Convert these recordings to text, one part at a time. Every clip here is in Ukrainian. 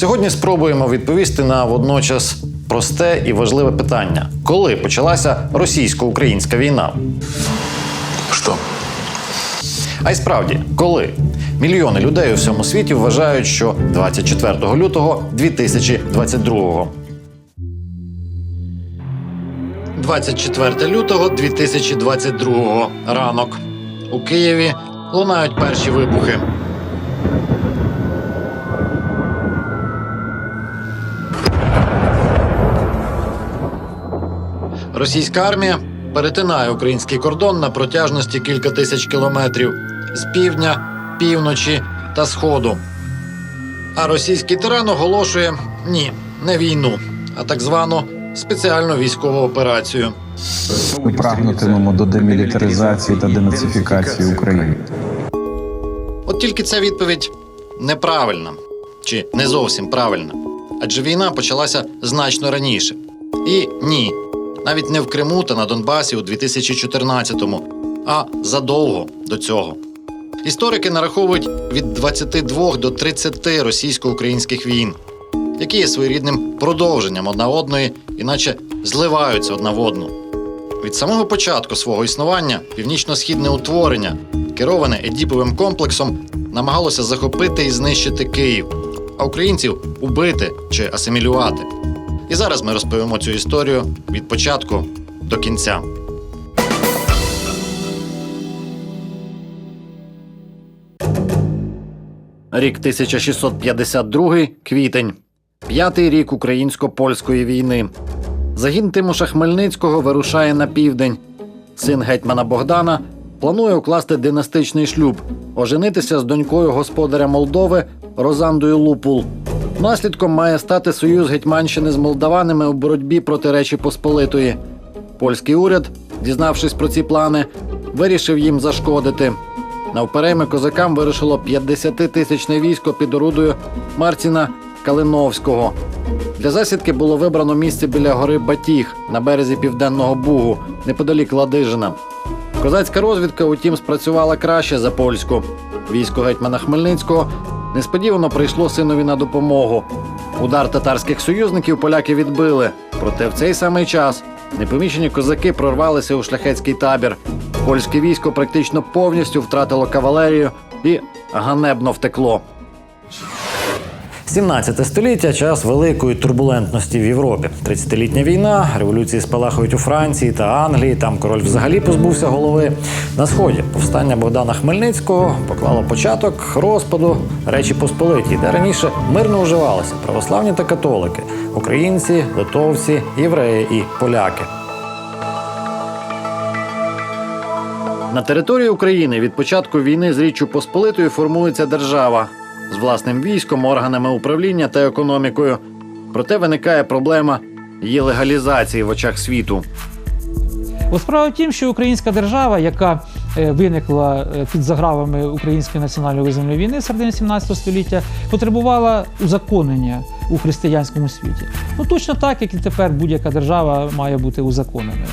Сьогодні спробуємо відповісти на водночас просте і важливе питання: коли почалася російсько-українська війна? Что? А й справді, коли? Мільйони людей у всьому світі вважають, що 24 лютого 2022 24 лютого 2022 ранок. У Києві лунають перші вибухи. Російська армія перетинає український кордон на протяжності кілька тисяч кілометрів з півдня, півночі та сходу. А російський тиран оголошує ні, не війну, а так звану спеціальну військову операцію. Ми прагнутимемо до демілітаризації та денацифікації України. От тільки ця відповідь неправильна чи не зовсім правильна. Адже війна почалася значно раніше. І ні, навіть не в Криму та на Донбасі у 2014-му, а задовго до цього. Історики нараховують від 22 до 30 російсько-українських війн, які є своєрідним продовженням одна одної, іначе зливаються одна в одну. Від самого початку свого існування північно-східне утворення, кероване Едіповим комплексом, намагалося захопити і знищити Київ, а українців убити чи асимілювати. І зараз ми розповімо цю історію від початку до кінця. Рік 1652, квітень. П'ятий рік українсько-польської війни. Загін Тимоша Хмельницького вирушає на південь. Син гетьмана Богдана планує укласти династичний шлюб, оженитися з донькою господаря Молдови Розандою Лупул. Наслідком має стати союз Гетьманщини з молдаванами у боротьбі проти Речі Посполитої. Польський уряд, дізнавшись про ці плани, вирішив їм зашкодити. Навперейми козакам вирушило 50-тисячне військо під орудою Марціна Калиновського. Для засідки було вибрано місце біля гори Батіг на березі Південного Бугу, неподалік Ладижина. Козацька розвідка, утім, спрацювала краще за польську. Військо гетьмана Хмельницького несподівано прийшло синові на допомогу. Удар татарських союзників поляки відбили. Проте в цей самий час непомічені козаки прорвалися у шляхетський табір. Польське військо практично повністю втратило кавалерію і ганебно втекло. 17 століття час великої турбулентності в Європі. 30-літня війна, революції спалахують у Франції та Англії. Там король взагалі позбувся голови. На сході повстання Богдана Хмельницького поклало початок розпаду Речі Посполитій, де раніше мирно уживалися православні та католики, українці, литовці, євреї і поляки. На території України від початку війни з Річчю Посполитою формується держава з власним військом, органами управління та економікою. Проте виникає проблема її легалізації в очах світу. От справа в тім, що українська держава, яка е, виникла е, під загравами української національної визвольної війни середини 17 століття, потребувала узаконення у християнському світі. Ну точно так, як і тепер будь-яка держава має бути узаконеною.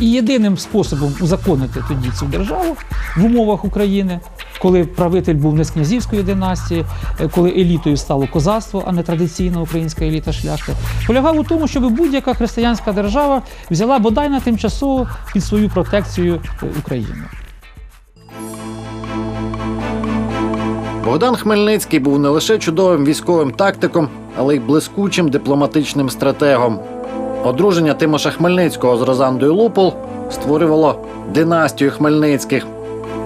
І єдиним способом узаконити тоді цю державу в умовах України, коли правитель був не з князівської династії, е, коли елітою стало козацтво, а не традиційна українська еліта шляхти, полягав у тому, щоб будь-яка християнська держава взяла бодай на тимчасово під свою протекцію е, Україну. Богдан Хмельницький був не лише чудовим військовим тактиком, але й блискучим дипломатичним стратегом. Одруження Тимоша Хмельницького з Розандою Лупол створювало династію Хмельницьких.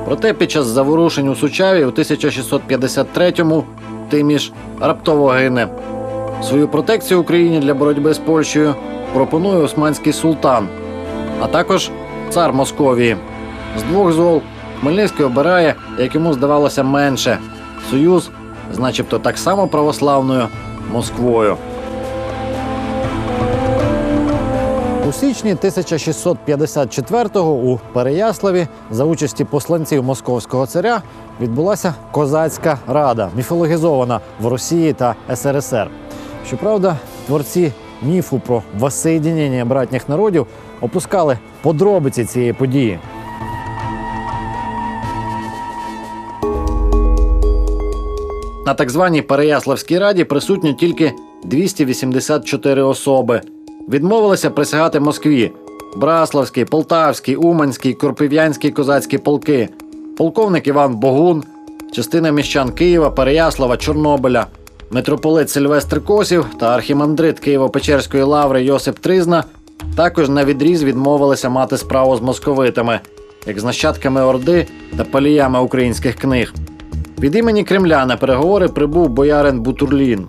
Проте під час заворушень у Сучаві у 1653-му Тиміш раптово гине. Свою протекцію Україні для боротьби з Польщею пропонує османський султан, а також цар Московії. З двох зол Хмельницький обирає, як йому здавалося, менше союз начебто так само православною Москвою. У січні 1654-го у Переяславі за участі посланців московського царя відбулася козацька рада, міфологізована в Росії та СРСР. Щоправда, творці міфу про воссоєдінення братніх народів опускали подробиці цієї події. На так званій Переяславській раді присутні тільки 284 особи. Відмовилися присягати Москві. Браславський, Полтавський, Уманський, Корпив'янський козацькі полки, полковник Іван Богун, частина міщан Києва, Переяслава, Чорнобиля, митрополит Сильвестр Косів та архімандрит Києво-Печерської лаври Йосип Тризна також на відріз відмовилися мати справу з московитами, як з нащадками Орди та паліями українських книг. Від імені Кремля на переговори прибув боярин Бутурлін.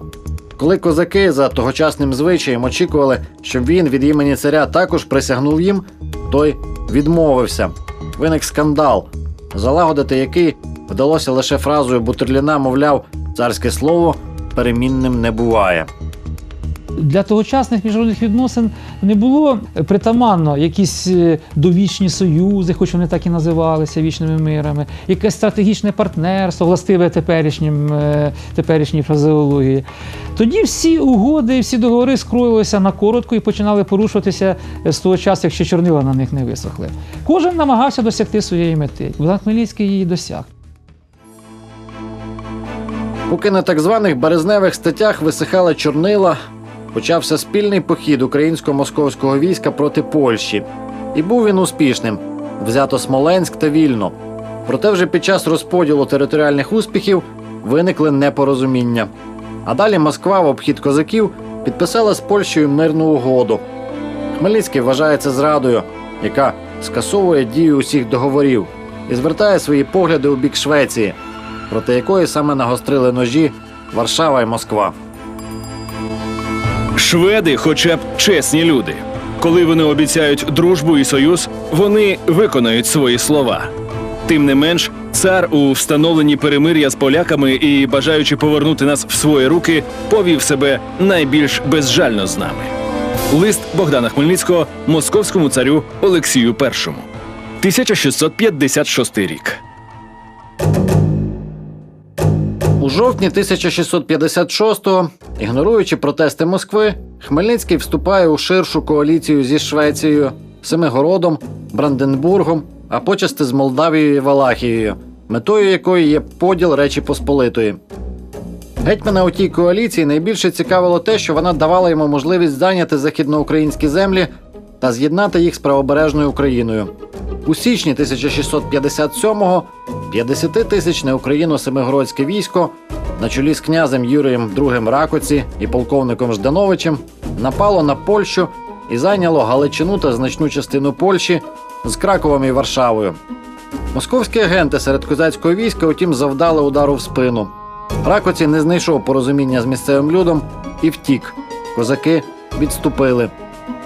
Коли козаки за тогочасним звичаєм очікували, щоб він від імені царя також присягнув їм, той відмовився. Виник скандал, залагодити який вдалося лише фразою Бутерліна, мовляв, царське слово перемінним не буває. Для тогочасних міжнародних відносин не було притаманно якісь е, довічні союзи, хоч вони так і називалися вічними мирами, якесь стратегічне партнерство, властиве теперішнім, е, теперішній фразеології. Тоді всі угоди, всі договори скроїлися на коротко і починали порушуватися з того часу, якщо чорнила на них не висохли. Кожен намагався досягти своєї мети. Богдан Хмельницький її досяг. Поки на так званих березневих статтях висихала чорнила, почався спільний похід українсько-московського війська проти Польщі. І був він успішним. Взято Смоленськ та Вільно. Проте вже під час розподілу територіальних успіхів виникли непорозуміння. А далі Москва в обхід козаків підписала з Польщею мирну угоду. Хмельницький вважає це зрадою, яка скасовує дію усіх договорів і звертає свої погляди у бік Швеції, проти якої саме нагострили ножі Варшава і Москва. Шведи, хоча б чесні люди. Коли вони обіцяють дружбу і союз, вони виконають свої слова. Тим не менш, цар у встановленні перемир'я з поляками і, бажаючи повернути нас в свої руки, повів себе найбільш безжально з нами. Лист Богдана Хмельницького московському царю Олексію І. 1656 рік. У жовтні 1656-го, ігноруючи протести Москви, Хмельницький вступає у ширшу коаліцію зі Швецією, Семигородом, Бранденбургом, а почасти з Молдавією і Валахією, метою якої є поділ Речі Посполитої. Гетьмана у тій коаліції найбільше цікавило те, що вона давала йому можливість зайняти західноукраїнські землі та з'єднати їх з правобережною Україною. У січні 1657-го 50-тисячне Україно-Семигородське військо на чолі з князем Юрієм II Ракоці і полковником Ждановичем напало на Польщу і зайняло Галичину та значну частину Польщі з Краковом і Варшавою. Московські агенти серед козацького війська, утім, завдали удару в спину. Ракоці не знайшов порозуміння з місцевим людом і втік. Козаки відступили.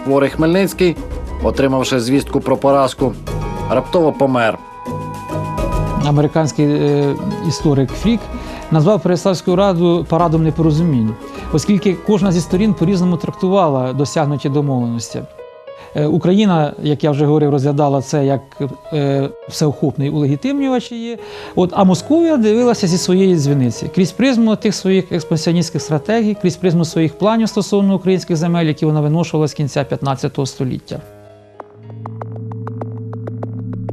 Хворий Хмельницький, отримавши звістку про поразку, раптово помер. Американський е, історик Фрік назвав Переяславську раду парадом непорозумінь, оскільки кожна зі сторін по-різному трактувала досягнуті домовленості. Е, Україна, як я вже говорив, розглядала це як е, всеохопний улегітимнювач її. От, а Московія дивилася зі своєї дзвіниці крізь призму тих своїх експансіоністських стратегій, крізь призму своїх планів стосовно українських земель, які вона виношувала з кінця 15 століття.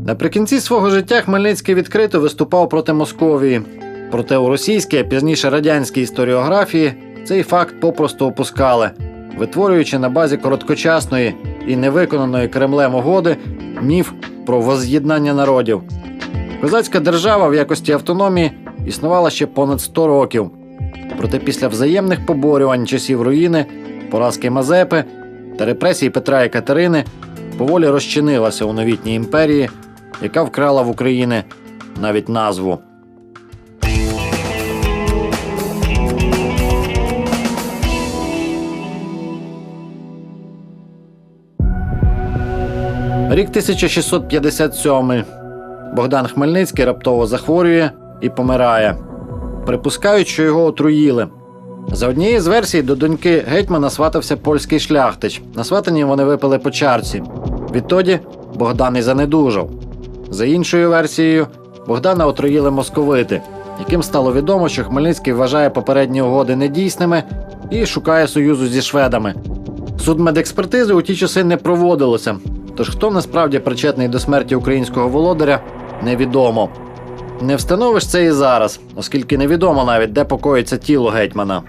Наприкінці свого життя Хмельницький відкрито виступав проти Московії. Проте у російській, а пізніше радянській історіографії цей факт попросту опускали, витворюючи на базі короткочасної і невиконаної Кремлем угоди міф про воз'єднання народів. Козацька держава в якості автономії існувала ще понад 100 років. Проте після взаємних поборювань часів руїни, поразки Мазепи та репресій Петра і Катерини поволі розчинилася у новітній імперії, яка вкрала в України навіть назву. Рік 1657. Богдан Хмельницький раптово захворює і помирає. Припускають, що його отруїли. За однією з версій до доньки гетьмана сватався польський шляхтич. На сватанні вони випили по чарці. Відтоді Богдан і занедужав. За іншою версією, Богдана отруїли московити, яким стало відомо, що Хмельницький вважає попередні угоди недійсними і шукає союзу зі шведами. Судмедекспертизи у ті часи не проводилося, тож хто насправді причетний до смерті українського володаря, невідомо. Не встановиш це і зараз, оскільки невідомо навіть, де покоїться тіло гетьмана.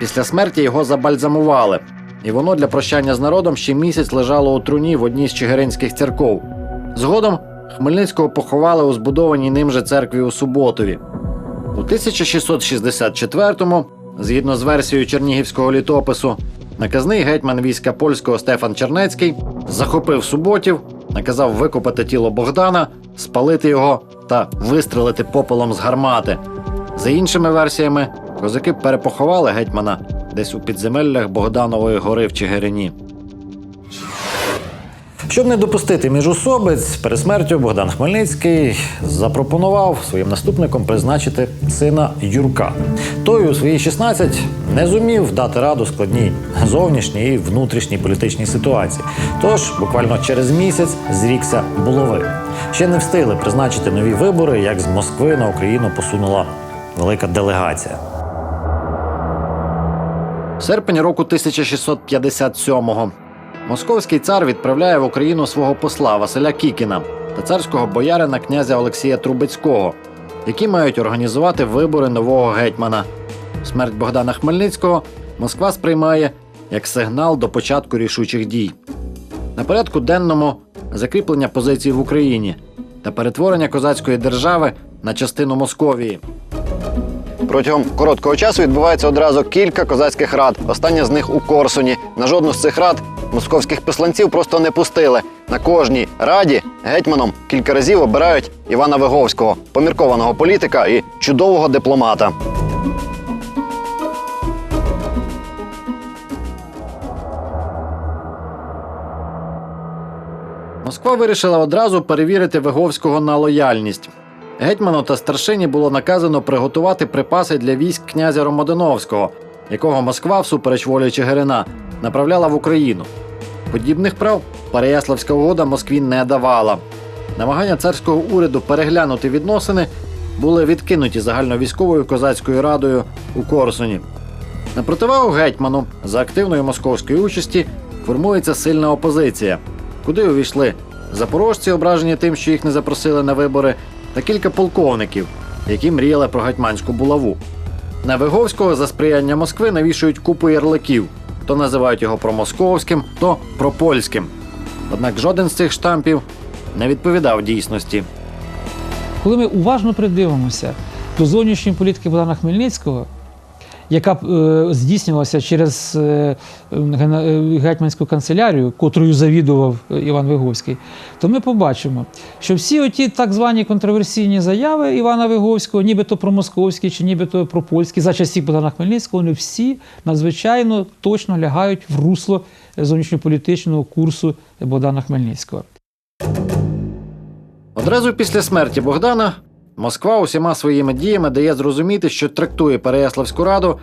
Після смерті його забальзамували, і воно для прощання з народом ще місяць лежало у труні в одній з чигиринських церков. Згодом Хмельницького поховали у збудованій ним же церкві у Суботові. У 1664-му, згідно з версією Чернігівського літопису, наказний гетьман війська польського Стефан Чернецький захопив суботів, наказав викопати тіло Богдана, спалити його та вистрелити попелом з гармати. За іншими версіями, козаки перепоховали гетьмана десь у підземеллях Богданової гори в Чигирині. Щоб не допустити міжусобиць, перед смертю Богдан Хмельницький запропонував своїм наступником призначити сина Юрка. Той у свої 16 не зумів дати раду складній зовнішній і внутрішній політичній ситуації. Тож буквально через місяць зрікся булави. Ще не встигли призначити нові вибори, як з Москви на Україну посунула велика делегація. Серпень року 1657-го. Московський цар відправляє в Україну свого посла Василя Кікіна та царського боярина князя Олексія Трубецького, які мають організувати вибори нового гетьмана. Смерть Богдана Хмельницького Москва сприймає як сигнал до початку рішучих дій. На порядку денному закріплення позицій в Україні та перетворення козацької держави на частину Московії. Протягом короткого часу відбувається одразу кілька козацьких рад. Остання з них у Корсуні. На жодну з цих рад московських посланців просто не пустили. На кожній раді гетьманом кілька разів обирають Івана Виговського, поміркованого політика і чудового дипломата. Москва вирішила одразу перевірити Виговського на лояльність. Гетьману та старшині було наказано приготувати припаси для військ князя Ромодиновського, якого Москва, всупереч волі Чигирина, направляла в Україну. Подібних прав Переяславська угода Москві не давала. Намагання царського уряду переглянути відносини були відкинуті загальновійськовою козацькою радою у Корсуні. На противагу гетьману за активної московської участі формується сильна опозиція, куди увійшли запорожці, ображені тим, що їх не запросили на вибори, та кілька полковників, які мріяли про гетьманську булаву. На Виговського за сприяння Москви навішують купу ярликів, то називають його промосковським, то пропольським. Однак жоден з цих штампів не відповідав дійсності. Коли ми уважно придивимося до зовнішньої політики Богдана Хмельницького, яка е, здійснювалася через е, е, гетьманську канцелярію, котрою завідував Іван Виговський, то ми побачимо, що всі оті так звані контроверсійні заяви Івана Виговського, нібито про московські чи нібито про польські, за часів Богдана Хмельницького, вони всі надзвичайно точно лягають в русло зовнішньополітичного курсу Богдана Хмельницького. Одразу після смерті Богдана Москва усіма своїми діями дає зрозуміти, що трактує Переяславську раду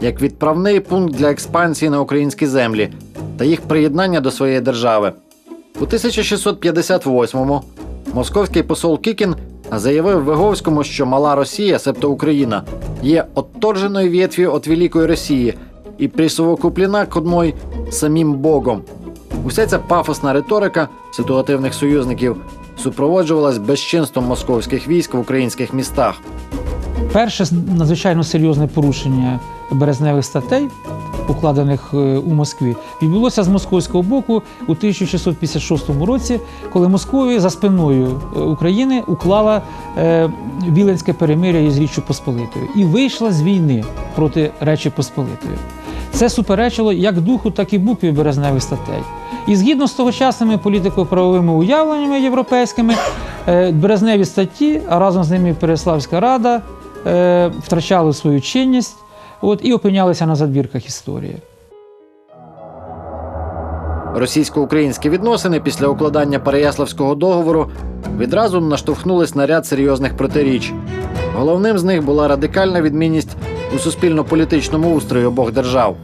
як відправний пункт для експансії на українські землі та їх приєднання до своєї держави. У 1658-му московський посол Кікін заявив Виговському, що мала Росія, себто Україна, є отторженою ветв'ю від Великої Росії і присовокуплена к самим Богом. Уся ця пафосна риторика ситуативних союзників супроводжувалась безчинством московських військ в українських містах. Перше надзвичайно серйозне порушення березневих статей, укладених е, у Москві, відбулося з московського боку у 1656 році, коли Московія за спиною е, України уклала е, Віленське перемиря із Річчю Посполитою і вийшла з війни проти Речі Посполитої. Це суперечило як духу, так і букві березневих статей. І згідно з тогочасними політико-правовими уявленнями європейськими, е, березневі статті, а разом з ними Переславська рада, е, втрачали свою чинність от, і опинялися на задвірках історії. Російсько-українські відносини після укладання Переяславського договору відразу наштовхнулись на ряд серйозних протиріч. Головним з них була радикальна відмінність у суспільно-політичному устрої обох держав.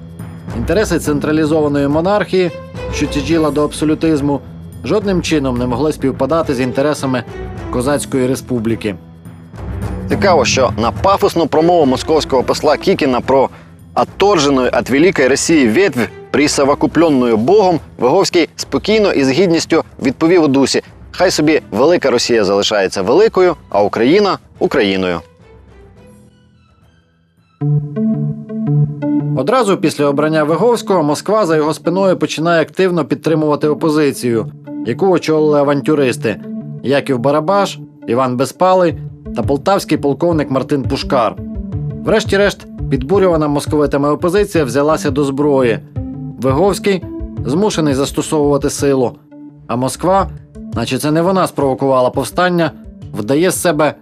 Інтереси централізованої монархії, що тяжіла до абсолютизму, жодним чином не могли співпадати з інтересами Козацької республіки. Цікаво, що на пафосну промову московського посла Кікіна про отторженую от Великої Росії ветвь, присовокупленную Богом, Виговський спокійно і з гідністю відповів у дусі: Хай собі велика Росія залишається великою, а Україна Україною. Одразу після обрання Виговського Москва за його спиною починає активно підтримувати опозицію, яку очолили авантюристи Яків Барабаш, Іван Безпалий та полтавський полковник Мартин Пушкар. Врешті-решт, підбурювана московитами опозиція взялася до зброї. Виговський змушений застосовувати силу, а Москва, наче це не вона спровокувала повстання, вдає з себе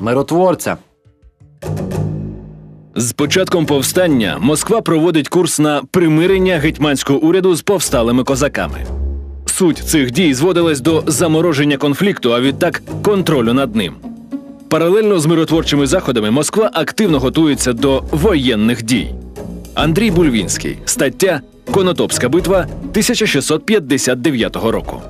миротворця. З початком повстання Москва проводить курс на примирення гетьманського уряду з повсталими козаками. Суть цих дій зводилась до замороження конфлікту, а відтак контролю над ним. Паралельно з миротворчими заходами Москва активно готується до воєнних дій. Андрій Бульвінський, стаття Конотопська битва 1659 року.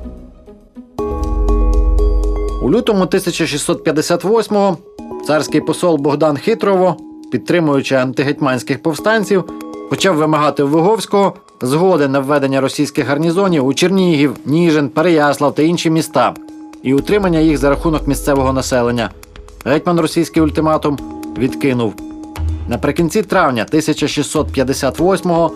У лютому 1658-го царський посол Богдан Хитрово, підтримуючи антигетьманських повстанців, почав вимагати у Виговського згоди на введення російських гарнізонів у Чернігів, Ніжин, Переяслав та інші міста і утримання їх за рахунок місцевого населення. Гетьман російський ультиматум відкинув. Наприкінці травня 1658-го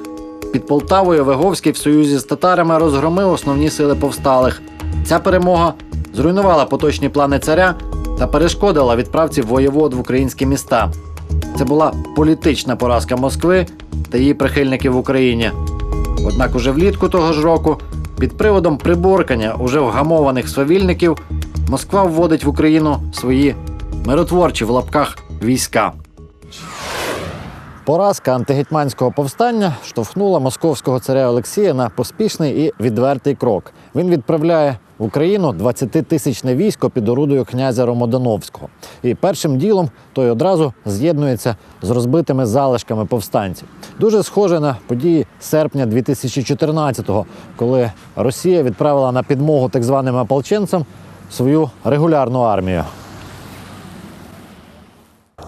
під Полтавою Виговський в союзі з татарами розгромив основні сили повсталих. Ця перемога зруйнувала поточні плани царя та перешкодила відправці воєвод в українські міста. Це була політична поразка Москви та її прихильників в Україні. Однак уже влітку того ж року, під приводом приборкання уже вгамованих свавільників, Москва вводить в Україну свої миротворчі в лапках війська. Поразка антигетьманського повстання штовхнула московського царя Олексія на поспішний і відвертий крок. Він відправляє в Україну 20-тисячне військо під орудою князя Ромодановського. І першим ділом той одразу з'єднується з розбитими залишками повстанців. Дуже схоже на події серпня 2014-го, коли Росія відправила на підмогу так званим ополченцям свою регулярну армію.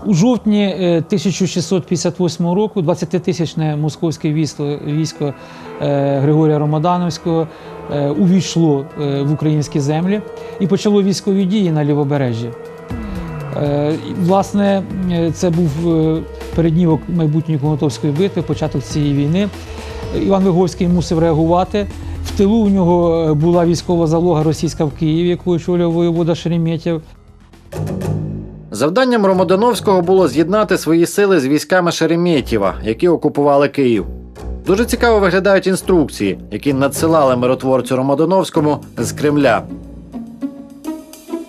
У жовтні е, 1658 року 20-тисячне московське військо, військо е, Григорія Ромадановського е, увійшло е, в українські землі і почало військові дії на лівобережжі. Е, Власне, е, це був е, переднівок майбутньої Конотопської битви, початок цієї війни. Іван Виговський мусив реагувати. В тилу у нього е, була військова залога російська в Києві, яку очолював воєвода Шереметєв. Завданням Ромодановського було з'єднати свої сили з військами Шереметєва, які окупували Київ. Дуже цікаво виглядають інструкції, які надсилали миротворцю Ромодановському з Кремля.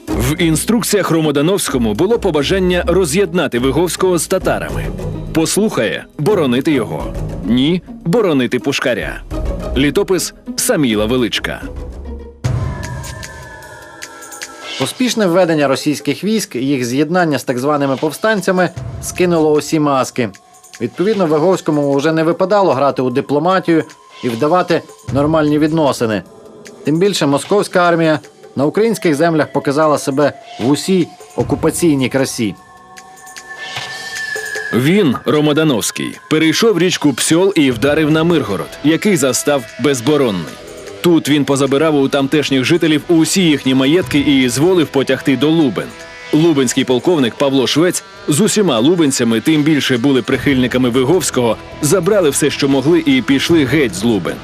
В інструкціях Ромодановському було побажання роз'єднати Виговського з татарами. Послухає боронити його. Ні, боронити пушкаря. Літопис Саміла Величка. Поспішне введення російських військ і їх з'єднання з так званими повстанцями скинуло усі маски. Відповідно, Виговському вже не випадало грати у дипломатію і вдавати нормальні відносини. Тим більше московська армія на українських землях показала себе в усій окупаційній красі. Він, Ромодановський, перейшов річку Псьол і вдарив на Миргород, який застав безборонний. Тут він позабирав у тамтешніх жителів усі їхні маєтки і зволив потягти до Лубен. Лубенський полковник Павло Швець з усіма лубенцями, тим більше були прихильниками Виговського, забрали все, що могли, і пішли геть з Лубен.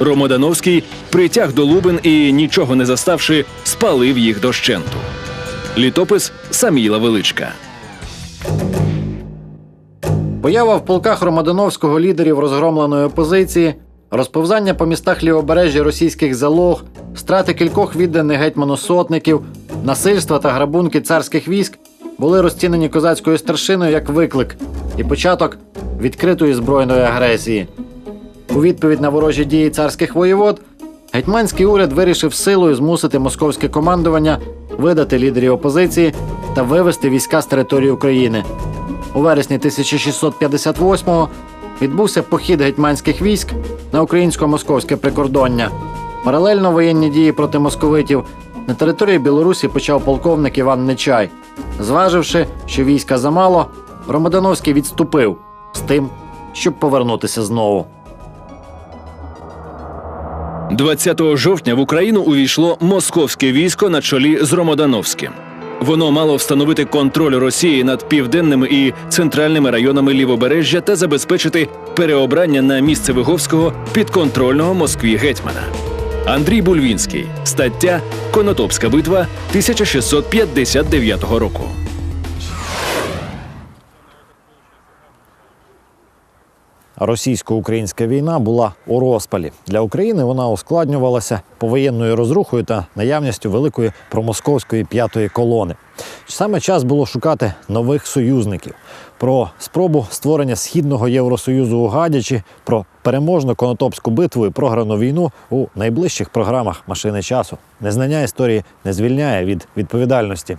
Ромодановський притяг до Лубен і, нічого не заставши, спалив їх дощенту. Літопис Саміла Величка. Поява в полках Ромадановського лідерів розгромленої опозиції, розповзання по містах лівобережжя російських залог, страти кількох відданих гетьману сотників, насильства та грабунки царських військ були розцінені козацькою старшиною як виклик і початок відкритої збройної агресії. У відповідь на ворожі дії царських воєвод гетьманський уряд вирішив силою змусити московське командування видати лідерів опозиції та вивести війська з території України. У вересні 1658-го відбувся похід гетьманських військ на українсько-московське прикордоння. Паралельно воєнні дії проти московитів на території Білорусі почав полковник Іван Нечай. Зваживши, що війська замало, Ромадановський відступив з тим, щоб повернутися знову. 20 жовтня в Україну увійшло московське військо на чолі з Ромодановським. Воно мало встановити контроль Росії над південними і центральними районами лівобережжя та забезпечити переобрання на місце Виговського підконтрольного Москві гетьмана. Андрій Бульвінський. Стаття Конотопська битва 1659 року. Російсько-українська війна була у розпалі. Для України вона ускладнювалася повоєнною розрухою та наявністю великої промосковської п'ятої колони. Саме час було шукати нових союзників. Про спробу створення східного Євросоюзу у Гадячі, про переможну конотопську битву і програну війну у найближчих програмах машини часу. Незнання історії не звільняє від відповідальності.